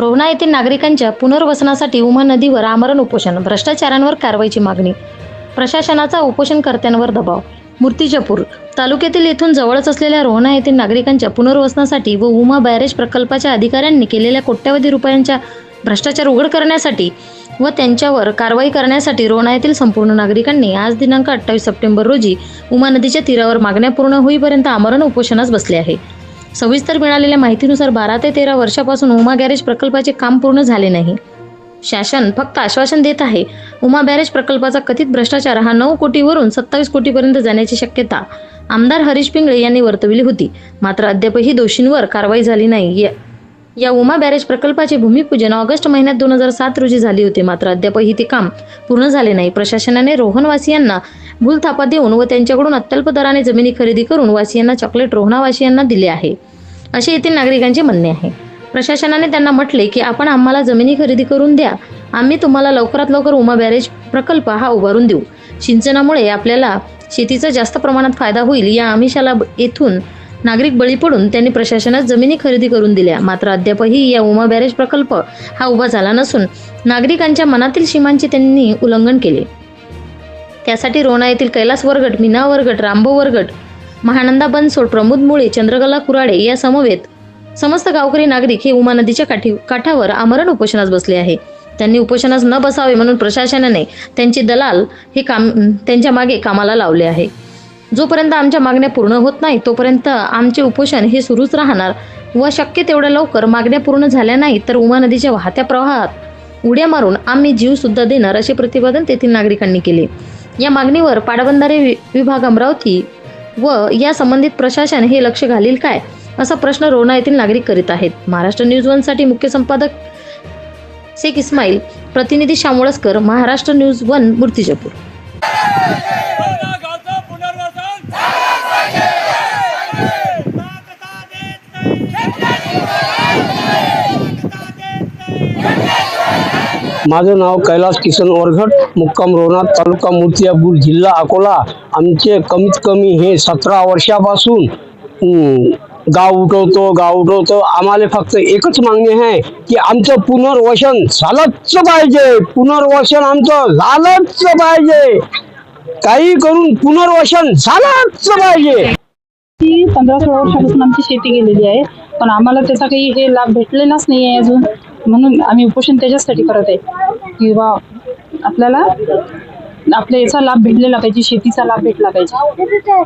रोहणा येथील नागरिकांच्या पुनर्वसनासाठी उमा नदीवर आमरण उपोषण भ्रष्टाचारांवर कारवाईची मागणी प्रशासनाचा उपोषणकर्त्यांवर दबाव. मूर्तिजापूर तालुक्यातील येथून जवळच असलेल्या रोहणा येथील नागरिकांच्या पुनर्वसनासाठी व उमा बॅरेज प्रकल्पाच्या अधिकाऱ्यांनी केलेल्या कोट्यवधी रुपयांच्या भ्रष्टाचार उघड करण्यासाठी व त्यांच्यावर कारवाई करण्यासाठी रोहणा येथील संपूर्ण नागरिकांनी आज दिनांक अठ्ठावीस सप्टेंबर रोजी उमा नदीच्या तीरावर मागण्या पूर्ण होईपर्यंत आमरण उपोषणास बसले आहे. सविस्तर मिळालेल्या माहितीनुसार बारा ते तेरा वर्षापासून उमा गॅरेज प्रकल्पाचे काम पूर्ण झाले नाही. शासन फक्त आश्वासन देत आहे उमा बॅरेज प्रकल्पाचा कथित भ्रष्टाचार हा नऊ कोटीवरून सत्तावीस कोटीपर्यंत जाण्याची शक्यता आमदार हरीश पिंगळे यांनी वर्तवली होती. मात्र अद्यापही दोषींवर कारवाई झाली नाही. या- या उमा बॅरेज प्रकल्पाचे भूमिपूजन ऑगस्ट महिन्यात दोन हजार सात रोजी झाले होते. मात्र अद्यापही ते काम पूर्ण झाले नाही. प्रशासनाने रोहनवासियांना भूलथापा देऊन व त्यांच्याकडून अत्यल्प दराने जमिनी खरेदी करून वासियांना चॉकलेट रोहनावासियांना दिले आहे. असे येथील नागरिकांचे म्हणणे आहे. प्रशासनाने त्यांना म्हटले की आपण आम्हाला जमिनी खरेदी करून द्या. आम्ही तुम्हाला लवकरात लवकर उमा बॅरेज प्रकल्प हा उभारून देऊ. सिंचनामुळे आपल्याला शेतीचा जास्त प्रमाणात फायदा होईल. या आमिषाला ब- येथून नागरिक बळी पडून त्यांनी प्रशासनात जमिनी खरेदी करून दिल्या. मात्र अद्यापही या उमा बॅरेज प्रकल्प हा उभा झाला नसून नागरिकांच्या मनातील सीमांचे त्यांनी उल्लंघन केले. त्यासाठी रोणा येथील कैलास वरगट मीना वरगट रामभाऊ वरगट महानंदा बनसोड प्रमोद मुळे चंद्रकला कुराडे या समवेत समस्त गावकरी नागरिक हे उमा नदीच्या काठी काठावर आमरण उपोषणास बसले आहे. त्यांनी उपोषणास न बसावे म्हणून प्रशासनाने त्यांचे दलाल हे काम त्यांच्या मागे कामाला लावले आहे. जोपर्यंत आमच्या मागण्या पूर्ण होत नाही तोपर्यंत आमचे उपोषण हे सुरूच राहणार व शक्य तेवढ्या लवकर मागण्या पूर्ण झाल्या नाही तर उमा नदीच्या वाहत्या प्रवाहात उड्या मारून आम्ही जीव सुद्धा देणार असे प्रतिपादन तेथील नागरिकांनी केले. या मागणीवर पाटबंधारे वि- विभाग अमरावती व या संबंधित प्रशासन हे लक्ष घालील काय? असा प्रश्न रोणा येथील नागरिक करीत आहेत. महाराष्ट्र न्यूज वनसाठी मुख्य संपादक शेख इस्माईल प्रतिनिधी शामुळसकर महाराष्ट्र न्यूज वन मूर्तिजापूर रोना गावचं पुनर्वसन मागता देत नाही. मागता देत नाही. माझं नाव कैलास किसन वरघट मुक्काम रोहनाथ तालुका मूर्तिजापूर जिल्हा अकोला. आमचे कमीत कमी हे सतरा वर्षापासून गाव उठवतो गाव उठवतो. आम्हाला फक्त एकच मागणी आहे की आमचं पुनर्वसन झालंच पाहिजे. पुनर्वसन आमचं झालंच पाहिजे. काही करून पुनर्वसन झालंच पाहिजे. ती पंधरा सोळा वर्षापासून आमची शेती गेलेली आहे. पण आम्हाला त्याचा काही हे लाभ भेटलेलाच नाही आहे अजून. म्हणून आम्ही उपोषण त्याच्यासाठी करत आहे. किंवा आपल्याला आपल्या याचा लाभ भेटलेला पाहिजे शेतीचा लाभ भेटला पाहिजे.